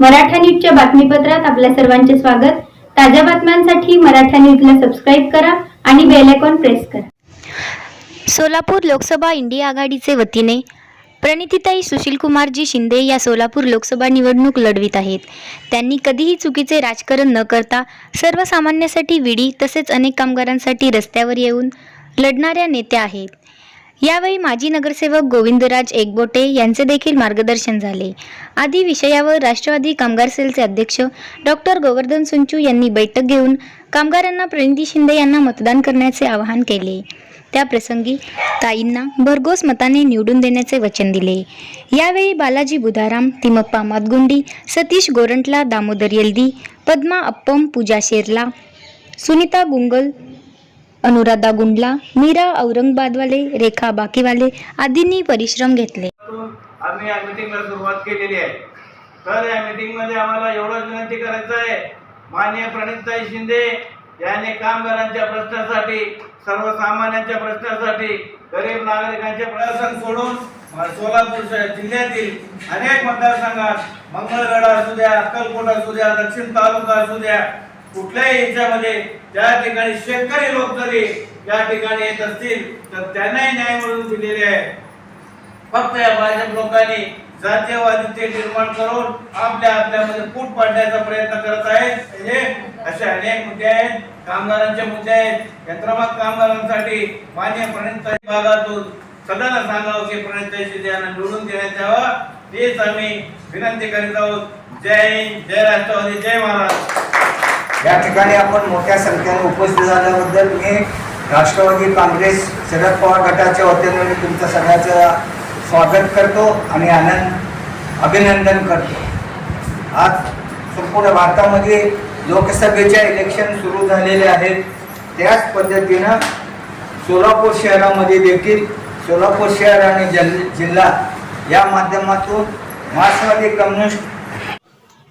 मराठा न्यूजच्या बातमीपत्रात आपल्या सर्वांचे स्वागत. ताज्या बातम्यांसाठी मराठा न्यूजला सबस्क्राईब करा आणि बेल आयकॉन प्रेस करा. सोलापूर लोकसभा इंडिया आघाडीचे वतीने प्रणितीताई सुशीलकुमारजी शिंदे या सोलापूर लोकसभा निवडणूक लढवित आहेत. त्यांनी कधीही चुकीचे राजकारण न करता सर्वसामान्यासाठी विडी तसेच अनेक कामगारांसाठी रस्त्यावर येऊन लढणाऱ्या नेत्या आहेत. यावेळी माजी नगरसेवक गोविंदराज एकबोटे यांचे देखील मार्गदर्शन झाले. आदी विषयावर राष्ट्रवादी कामगार सेलचे अध्यक्ष डॉक्टर गोवर्धन सुंचू यांनी बैठक घेऊन कामगारांना प्रणिती शिंदे यांना मतदान करण्याचे आवाहन केले. त्याप्रसंगी ताईंना भरघोस मताने निवडून देण्याचे वचन दिले. यावेळी बालाजी बुधाराम तिमप्पा मातगुंडी सतीश गोरंटला दामोदर येल्दी पद्मा अप्पम पूजा शेरला सुनीता गुंगल अनुराधा गुंडला मीरा औरंगाबादवाले रेखा बाकीवाले आदींनी परिश्रम घेतले. आम्ही या मीटिंगला सुरुवात केलेली आहे. तर या मीटिंगमध्ये आम्हाला एवढंच विनंती करायचं आहे. माननीय प्रणितताई शिंदे यांनी कामगारांच्या प्रश्नासाठी सर्वसामान्यांच्या प्रश्नासाठी गरीब नागरिकांचे प्रशासन सोडून सोलापूर जिल्ह्यातील अनेक मतदारसंघात मंगळगड असू द्या अक्कलकोट असू द्या दक्षिण तालुका असू द्या कुठल्याही याच्यामध्ये त्या ठिकाणी शेतकरी लोक जरी त्या ठिकाणी येत असतील तर त्यांनाही न्याय मिळवून दिलेले आहे. फक्त या भाजप लोकांनी जातीयवादी निर्माण करून आपल्या आपल्यामध्ये फूट पाडण्याचा प्रयत्न करत आहेत. हे असे अनेक मुद्दे आहेत. कामगारांचे मुद्दे आहेत. यंत्रमाग कामगारांसाठी मान्य प्रणित भागातून सदाला सांगावं की प्रणित शिंदे यांना निवडून देण्यात यावं. हेच आम्ही विनंती करीत आहोत. जय हिंद जय राष्ट्रवादी जय महाराष्ट्र. या ठिकाणी आपण मोठ्या संख्येने उपस्थित झाल्याबद्दल मी राष्ट्रवादी काँग्रेस शरद पवार गटाच्या वतीने मी तुमचं सगळ्याचं स्वागत करतो आणि आनंद अभिनंदन करतो. आज संपूर्ण भारतामध्ये लोकसभेच्या इलेक्शन सुरू झालेले आहेत. त्याच पद्धतीनं सोलापूर शहरामध्ये देखील सोलापूर शहर आणि जल जिल्हा या माध्यमातून मार्क्सवादी कम्युनिस्ट